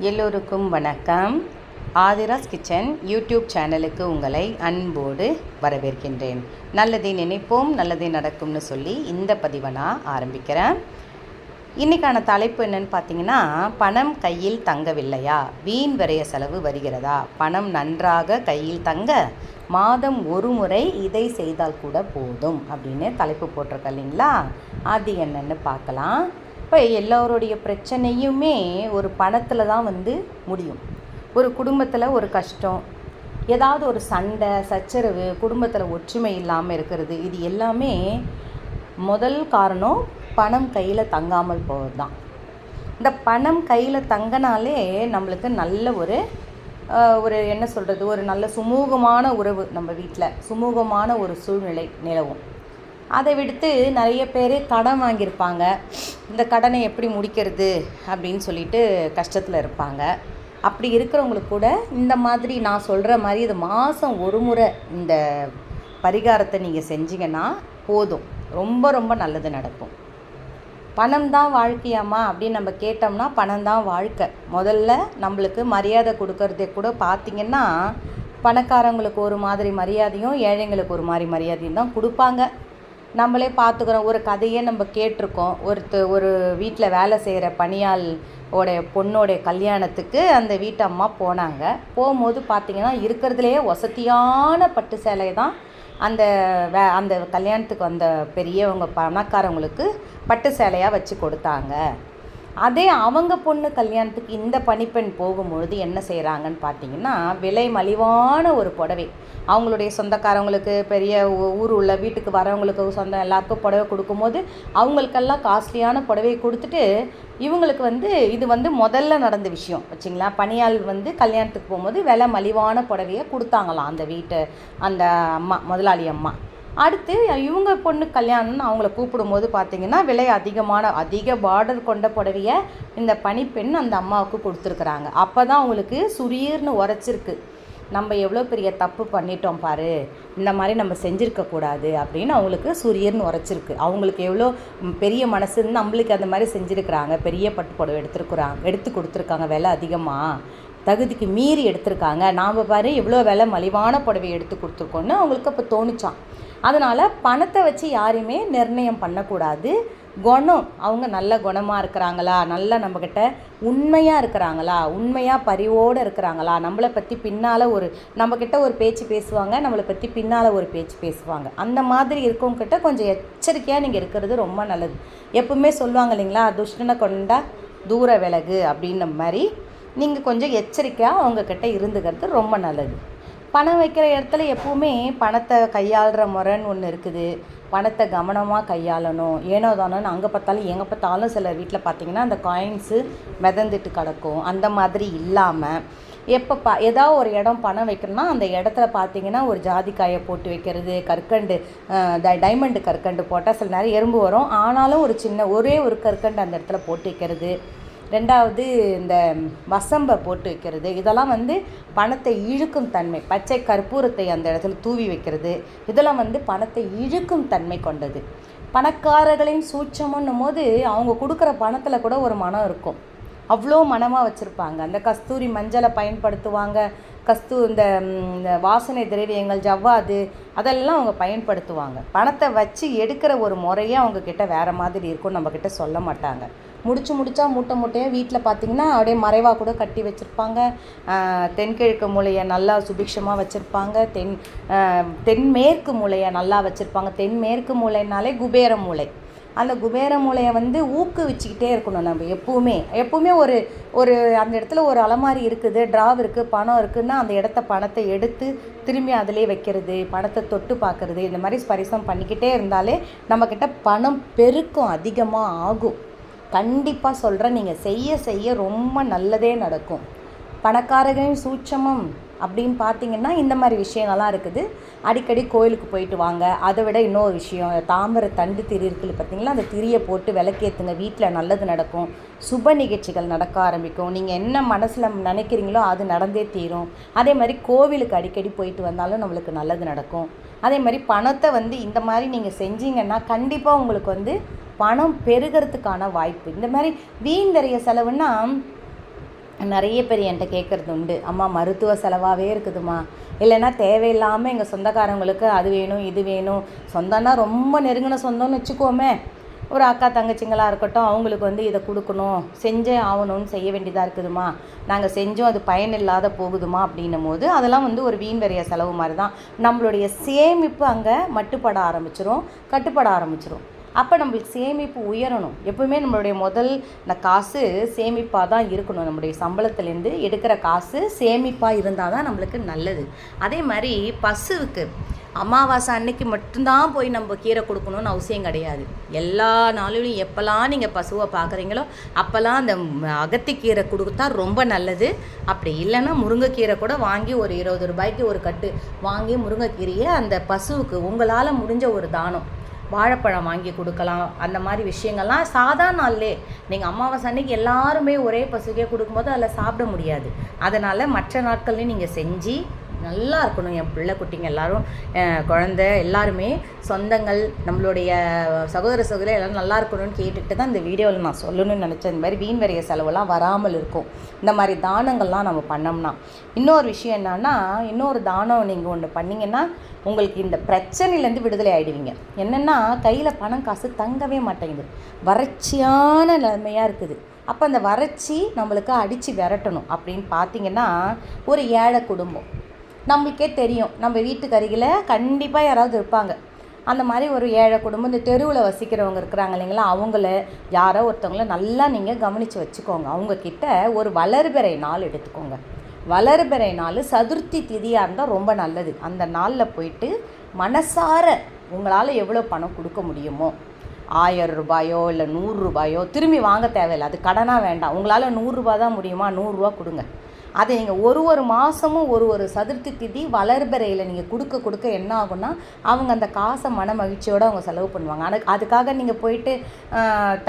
எல்லோருக்கும் வணக்கம். Aadhira's kitchen YouTube சேனலுக்கு உங்களை அன்போடு வரவேற்கின்றேன். நல்லதை நினைப்போம் நல்லதே நடக்கும்னு சொல்லி இந்த பதிவை நான் ஆரம்பிக்கிறேன். இன்றைக்கான தலைப்பு என்னன்னு பார்த்தீங்கன்னா பணம் கையில் தங்கவில்லையா? வீண் விரைய செலவு வருகிறதா? பணம் நன்றாக கையில் தங்க மாதம் ஒரு முறை இதை செய்தால் கூட போதும் அப்படின்னு தலைப்பு போட்டிருக்க இல்லைங்களா? அது என்னன்னு பார்க்கலாம். இப்போ எல்லோருடைய பிரச்சனையுமே ஒரு பணத்தில் தான் வந்து முடியும். ஒரு குடும்பத்தில் ஒரு கஷ்டம் ஏதாவது ஒரு சண்டை சச்சரவு குடும்பத்தில் ஒற்றுமை இல்லாமல் இருக்கிறது இது எல்லாமே முதல் காரணம் பணம் கையில் தங்காமல் போவது தான் இந்த பணம் கையில் தங்கினாலே நம்மளுக்கு நல்ல ஒரு ஒரு என்ன சொல்கிறது ஒரு நல்ல சுமூகமான உறவு நம்ம வீட்டில் சுமூகமான ஒரு சூழ்நிலை நிலவும். அதை விடுத்து நிறைய பேர் கடன் வாங்கியிருப்பாங்க. இந்த கடனை எப்படி முடிக்கிறது அப்படின்னு சொல்லிட்டு கஷ்டத்தில் இருப்பாங்க. அப்படி இருக்கிறவங்களுக்கு கூட இந்த மாதிரி நான் சொல்கிற மாதிரி இது மாதம் ஒரு முறை இந்த பரிகாரத்தை நீங்கள் செஞ்சீங்கன்னா போதும். ரொம்ப ரொம்ப நல்லது நடக்கும். பணம் தான் வாழ்க்கையாம்மா அப்படின்னு நம்ம கேட்டோம்னா பணம் தான் வாழ்க்கை. முதல்ல நம்மளுக்கு மரியாதை கொடுக்கறதே கூட பார்த்திங்கன்னா பணக்காரங்களுக்கு ஒரு மாதிரி மரியாதையும் ஏழைங்களுக்கு ஒரு மாதிரி மரியாதையும் தான் கொடுப்பாங்க. நம்மளே பார்த்துக்குறோம். ஒரு கதையே நம்ம கேட்டிருக்கோம். ஒருத்த ஒரு வீட்டில் வேலை செய்கிற பணியாள் உடைய பொண்ணோடைய கல்யாணத்துக்கு அந்த வீட்டு அம்மா போனாங்க. போகும்போது பார்த்திங்கன்னா இருக்கிறதுலையே வசதியான பட்டு சேலை தான் அந்த வே அந்த கல்யாணத்துக்கு வந்த பெரியவங்க பணக்காரவங்களுக்கு பட்டு சேலையாக வச்சு கொடுத்தாங்க. அதே அவங்க பொண்ணு கல்யாணத்துக்கு இந்த பணிப்பெண் போகும்பொழுது என்ன செய்கிறாங்கன்னு பார்த்தீங்கன்னா விலை மலிவான ஒரு புடவை. அவங்களுடைய சொந்தக்காரவங்களுக்கு பெரிய ஊ- ஊர் உள்ள வீட்டுக்கு வரவங்களுக்கு சொந்தம் எல்லாருக்கும் புடவை கொடுக்கும்போது அவங்களுக்கெல்லாம் காஸ்ட்லியான புடவையை கொடுத்துட்டு இவங்களுக்கு வந்து இது வந்து முதல்ல நடந்த விஷயம் வச்சிங்களா பணியாள் வந்து கல்யாணத்துக்கு போகும்போது விலை மலிவான புடவையை கொடுத்தாங்களாம் அந்த வீட்டு அந்த அம்மா முதலாளி அம்மா. அடுத்து இவங்க பொண்ணு கல்யாணம்னு அவங்கள கூப்பிடும்போது பார்த்தீங்கன்னா விலை அதிகமான அதிக பார்டர் கொண்ட புடவையை இந்த பணிப்பெண் அந்த அம்மாவுக்கு கொடுத்துருக்குறாங்க. அப்போ தான் அவங்களுக்கு சுரீர்னு உரைச்சிருக்கு. நம்ம எவ்வளோ பெரிய தப்பு பண்ணிட்டோம் பாரு. இந்த மாதிரி நம்ம செஞ்சுருக்கக்கூடாது அப்படின்னு அவங்களுக்கு சூரியன் உரைச்சிருக்கு. அவங்களுக்கு எவ்வளோ பெரிய மனசுன்னு நம்மளுக்கு அந்த மாதிரி செஞ்சுருக்கிறாங்க. பெரிய பட்டு புடவை எடுத்துருக்குறாங்க எடுத்து கொடுத்துருக்காங்க விலை அதிகமாக தகுதிக்கு மீறி எடுத்திருக்காங்க. நாம் பாரு எவ்வளோ விலை மலிவான புடவை எடுத்து கொடுத்துருக்கோன்னு அவங்களுக்கு அப்போ தோணுச்சான் அதனால் பணத்தை வச்சு யாரையுமே நிர்ணயம் பண்ணக்கூடாது. குணம் அவங்க நல்ல குணமாக இருக்கிறாங்களா? நல்ல நம்மக்கிட்ட உண்மையாக இருக்கிறாங்களா? உண்மையாக பரிவோடு இருக்கிறாங்களா? நம்மளை பற்றி பின்னால் ஒரு நம்மக்கிட்ட ஒரு பேச்சு பேசுவாங்க நம்மளை பற்றி பின்னால் ஒரு பேச்சு பேசுவாங்க. அந்த மாதிரி இருக்கவங்கக்கிட்ட கொஞ்சம் எச்சரிக்கையாக நீங்கள் இருக்கிறது ரொம்ப நல்லது. எப்பவுமே சொல்லுவாங்க இல்லைங்களா? துஷ்டனை கொண்டா தூர விலகு அப்படின்ன மாதிரி நீங்கள் கொஞ்சம் எச்சரிக்கையாக அவங்கக்கிட்ட இருந்துக்கிறது ரொம்ப நல்லது. பணம் வைக்கிற இடத்துல எப்போவுமே பணத்தை கையாளுற முறைன்னு ஒன்று இருக்குது. பணத்தை கவனமாக கையாளணும். ஏனோ தானோன்னு அங்கே பார்த்தாலும் எங்கே பார்த்தாலும் சில வீட்டில் பார்த்தீங்கன்னா அந்த காயின்ஸு மிதந்துட்டு கிடக்கும். அந்த மாதிரி இல்லாமல் எப்போ பா ஏதாவது ஒரு இடம் பணம் வைக்கணும்னா அந்த இடத்துல பார்த்தீங்கன்னா ஒரு ஜாதிக்காயை போட்டு வைக்கிறது கற்கண்டு அஹ், டைமண்டு கற்கண்டு போட்டால் சில நேரம் எறும்பு வரும். ஆனாலும் ஒரு சின்ன ஒரே ஒரு கற்கண்டு அந்த இடத்துல போட்டு வைக்கிறது. ரெண்டாவது இந்த வசம்பை போட்டு வைக்கிறது. இதெல்லாம் வந்து பணத்தை இழுக்கும் தன்மை பச்சை கற்பூரத்தை அந்த இடத்துல தூவி வைக்கிறது. இதெல்லாம் வந்து பணத்தை இழுக்கும் தன்மை கொண்டது. பணக்காரர்களின் சூட்சமுன்னும் போது அவங்க கொடுக்குற பணத்தில் கூட ஒரு மனம் இருக்கும். அவ்வளோ மனமாக வச்சுருப்பாங்க. அந்த கஸ்தூரி மஞ்சளை பயன்படுத்துவாங்க. கஸ்தூ இந்த இந்த வாசனை திரவியங்கள் ஜவ்வாது அதெல்லாம் அவங்க பயன்படுத்துவாங்க. பணத்தை வச்சு எடுக்கிற ஒரு முறையே அவங்கக்கிட்ட வேறு மாதிரி இருக்கும் நம்மக்கிட்ட சொல்ல மாட்டாங்க. முடிச்சு முடிச்சா மூட்டை மூட்டையாக வீட்டில் பார்த்தீங்கன்னா அப்படியே மறைவாக கூட கட்டி வச்சுருப்பாங்க. தென்கிழக்கு மூலையை நல்லா சுபிக்ஷமாக வச்சுருப்பாங்க. தென் தென்மேற்கு மூலையை நல்லா வச்சுருப்பாங்க. தென்மேற்கு மூலைனாலே குபேர மூலை அந்த குபேர மூலையை வந்து ஊக்குவிச்சுக்கிட்டே இருக்கணும் நம்ம எப்பவுமே. எப்பவுமே ஒரு ஒரு அந்த இடத்துல ஒரு அலமாரி இருக்குது ட்ராவ் இருக்குது பணம் இருக்குதுன்னா அந்த இடத்த பணத்தை எடுத்து திரும்பி அதிலே வைக்கிறது பணத்தை தொட்டு பார்க்கறது இந்த மாதிரி ஸ்பரிசம் பண்ணிக்கிட்டே இருந்தாலே நம்மக்கிட்ட பணம் பெருக்கம் அதிகமாக ஆகும். கண்டிப்பாக சொல்கிறேன் நீங்கள் செய்ய செய்ய ரொம்ப நல்லதே நடக்கும். பணக்காரர்களின் சூட்சமம் அப்படின்னு பார்த்தீங்கன்னா இந்த மாதிரி விஷயங்கள்லாம் இருக்குது. அடிக்கடி கோயிலுக்கு போயிட்டு வாங்க. அதை விட இன்னொரு விஷயம் தாமரை தண்டு திரி இருக்குது பார்த்தீங்களா அந்த திரியை போட்டு விளக்கேற்றுங்க வீட்டில் நல்லது நடக்கும். சுப நிகழ்ச்சிகள் நடக்க ஆரம்பிக்கும். நீங்கள் என்ன மனசில் நினைக்கிறீங்களோ அது நடந்தே தீரும். அதே மாதிரி கோவிலுக்கு அடிக்கடி போயிட்டு வந்தாலும் நம்மளுக்கு நல்லது நடக்கும். அதே மாதிரி பணத்தை வந்து இந்த மாதிரி நீங்கள் செஞ்சீங்கன்னா கண்டிப்பாக உங்களுக்கு வந்து பணம் பெருகிறதுக்கான வாய்ப்பு. இந்த மாதிரி வீண் நிறைய செலவுன்னா நிறைய பேர் என்கிட்ட கேட்குறது உண்டு. அம்மா மருத்துவ செலவாகவே இருக்குதுமா இல்லைன்னா தேவையில்லாமல் எங்கள் சொந்தக்காரங்களுக்கு அது வேணும் இது வேணும். சொந்தம்னா ரொம்ப நெருங்கின சொந்தம்னு வச்சுக்கோமே. ஒரு அக்கா தங்கச்சிங்களாக இருக்கட்டும் அவங்களுக்கு வந்து இதை கொடுக்கணும். செஞ்சே ஆகணும்னு செய்ய வேண்டியதாக இருக்குதுமா நாங்கள் செஞ்சோம் அது பயனில்லாத போகுதுமா அப்படின்னும் போது அதெல்லாம் வந்து ஒரு வீண் வரைய செலவு மாதிரி தான் நம்மளுடைய சேமிப்பு அங்கே மட்டுப்பட ஆரம்பிச்சிரும் கட்டுப்பட ஆரம்பிச்சிரும். அப்போ நம்மளுக்கு சேமிப்பு உயரணும். எப்பவுமே நம்மளுடைய முதல் இந்த காசு சேமிப்பாக தான் இருக்கணும். நம்மளுடைய சம்பளத்துலேருந்து எடுக்கிற காசு சேமிப்பாக இருந்தால் தான் நம்மளுக்கு நல்லது. அதே மாதிரி பசுவுக்கு அமாவாசை அன்னைக்கு மட்டும்தான் போய் நம்ம கீரை கொடுக்கணும்னு அவசியம் கிடையாது. எல்லா நாளிலும் எப்போல்லாம் நீங்கள் பசுவை பார்க்குறீங்களோ அப்போல்லாம் அந்த அகத்திக்கீரை கொடுத்தா ரொம்ப நல்லது. அப்படி இல்லைன்னா முருங்கைக்கீரை கூட வாங்கி ஒரு இருபது ரூபாய்க்கு ஒரு கட்டு வாங்கி முருங்கைக்கீரையை அந்த பசுவுக்கு உங்களால் முடிஞ்ச ஒரு தானம். வாழைப்பழம் வாங்கி கொடுக்கலாம். அந்த மாதிரி விஷயங்கள்லாம் சாதாரண நாள்லே நீங்கள் அமாவாசை அன்னைக்கு எல்லாருமே ஒரே பசுக்கே கொடுக்கும்போது அதில் சாப்பிட முடியாது. அதனால் மற்ற நாட்கள்லையும் நீங்கள் செஞ்சு நல்லா இருக்கணும். என் பிள்ளை குட்டிங்க எல்லாரும் குழந்த எல்லாருமே சொந்தங்கள் நம்மளுடைய சகோதர சகோதரி எல்லாம் நல்லா இருக்கணும்னு கேட்டுட்டு தான் இந்த வீடியோவில் நான் சொல்லணும்னு நினச்சேன். இந்த மாதிரி வீண் வரைய செலவெல்லாம் வராமல் இருக்கும். இந்த மாதிரி தானங்கள்லாம் நம்ம பண்ணோம்னா. இன்னொரு விஷயம் என்னன்னா இன்னொரு தானம் நீங்கள் ஒன்று பண்ணிங்கன்னா உங்களுக்கு இந்த பிரச்சனையிலேருந்து விடுதலை ஆகிடுவீங்க என்னென்னா கையில் பணம் காசு தங்கவே மாட்டேங்குது. வறட்சியான நிலைமையாக இருக்குது. அப்போ அந்த வறட்சி நம்மளுக்கு அடித்து விரட்டணும் அப்படின்னு பார்த்தீங்கன்னா ஒரு ஏழை குடும்பம் நம்மளுக்கே தெரியும். நம்ம வீட்டுக்கு அருகில் கண்டிப்பாக யாராவது இருப்பாங்க. அந்த மாதிரி ஒரு ஏழை குடும்பம் இந்த தெருவில் வசிக்கிறவங்க இருக்கிறாங்க இல்லைங்களா? அவங்கள யாரோ ஒருத்தவங்கள நல்லா நீங்கள் கவனித்து வச்சுக்கோங்க. அவங்கக்கிட்ட ஒரு வளர்பிறை நாள் எடுத்துக்கோங்க. வளர்பிறை நாள் சதுர்த்தி திதியாக இருந்தால் ரொம்ப நல்லது. அந்த நாளில் போயிட்டு மனசார உங்களால் எவ்வளோ பணம் கொடுக்க முடியுமோ ஆயிரம் ரூபாயோ இல்லை நூறுரூபாயோ திரும்பி வாங்க தேவையில்லை. அது கடனாக வேண்டாம். உங்களால் நூறுரூபா தான் முடியுமா? நூறுரூவா கொடுங்க. அதை நீங்கள் ஒரு ஒரு மாதமும் ஒரு ஒரு சதுர்த்தி திதி வளர்பிறையில் நீங்கள் கொடுக்க கொடுக்க என்ன ஆகும்னா அவங்க அந்த காசை மன மகிழ்ச்சியோடு அவங்க செலவு பண்ணுவாங்க. ஆனால் அதுக்காக நீங்கள் போயிட்டு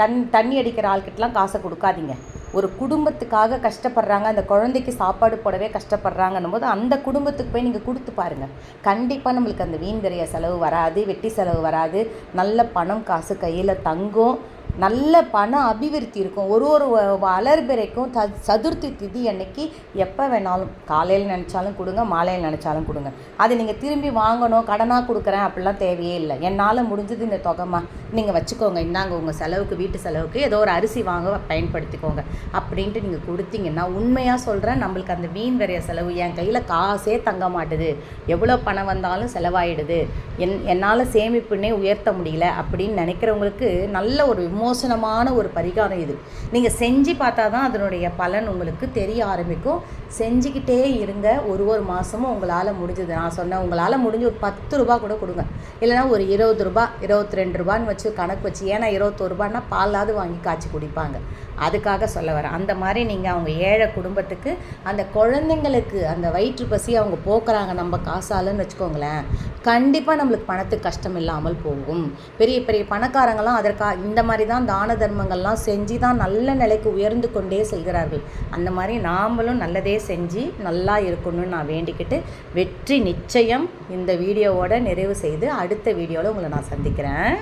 தண் தண்ணி அடிக்கிற ஆள்கிட்டலாம் காசை கொடுக்காதீங்க. ஒரு குடும்பத்துக்காக கஷ்டப்படுறாங்க அந்த குழந்தைக்கு சாப்பாடு போடவே கஷ்டப்படுறாங்கன்னும் போது அந்த குடும்பத்துக்கு போய் நீங்கள் கொடுத்து பாருங்கள் கண்டிப்பாக நம்மளுக்கு அந்த வீண் விரைய செலவு வராது வெட்டி செலவு வராது. நல்ல பணம் காசு கையில் தங்கும். நல்ல பண அபிவிருத்தி இருக்கும். ஒரு ஒரு வளர்பிறைக்கும் த சதுர்த்தி திதி அன்னைக்கு எப்போ வேணாலும் காலையில் நினச்சாலும் கொடுங்க மாலையில் நினச்சாலும் கொடுங்க. அது நீங்கள் திரும்பி வாங்கணும் கடனாக கொடுக்குறேன் அப்படிலாம் தேவையே இல்லை. என்னால் முடிஞ்சது இந்த தொகைமா நீங்கள் வச்சுக்கோங்க. இந்தாங்க உங்கள் செலவுக்கு வீட்டு செலவுக்கு ஏதோ ஒரு அரிசி வாங்க பயன்படுத்திக்கோங்க அப்படின்ட்டு நீங்கள் கொடுத்தீங்கன்னா உண்மையாக சொல்கிறேன் நம்மளுக்கு அந்த வீண் வரைய செலவு என் கையில் காசே தங்க மாட்டுது. எவ்வளோ பணம் வந்தாலும் செலவாயிடுது. என் என்னால் சேமிப்புன்னே உயர்த்த முடியல அப்படின்னு நினைக்கிறவங்களுக்கு நல்ல ஒரு விமோசனமான ஒரு பரிகாரம் இது. நீங்கள் செஞ்சு பார்த்தா தான் அதனுடைய பலன் உங்களுக்கு தெரிய ஆரம்பிக்கும். செஞ்சுக்கிட்டே இருங்க. ஒரு ஒரு மாதமும் உங்களால் முடிஞ்சது. நான் சொன்னேன் உங்களால் முடிஞ்சு ஒரு பத்து ரூபா கூட கொடுங்க. இல்லைன்னா ஒரு இருபது ரூபா இருபத்தி ரெண்டு ரூபான்னு வச்சு கணக்கு வச்சு ஏன்னா இருபத்தோரு ரூபான்னா பாலாவது வாங்கி காய்ச்சி குடிப்பாங்க. அதுக்காக சொல்ல வரேன். அந்த மாதிரி நீங்கள் அவங்க ஏழை குடும்பத்துக்கு அந்த குழந்தைங்களுக்கு அந்த வயிற்று பசி அவங்க போக்குறாங்க நம்ம காசாலன்னு வச்சுக்கோங்களேன் கண்டிப்பாக நம்மளுக்கு பணத்துக்கு கஷ்டம் இல்லாமல் போகும். பெரிய பெரிய பணக்காரங்களாம் அதற்காக இந்த மாதிரி தான் தான தர்மங்கள்லாம் செஞ்சு தான் நல்ல நிலைக்கு உயர்ந்து கொண்டே செல்கிறார்கள். அந்த மாதிரி நாமளும் நல்லதே செஞ்சு நல்லா இருக்கணும்னு நான் வேண்டிக்கிட்டு வெற்றி நிச்சயம் இந்த வீடியோவோட நிறைவு செய்து அடுத்த வீடியோவில் உங்களை நான் சந்திக்கிறேன்.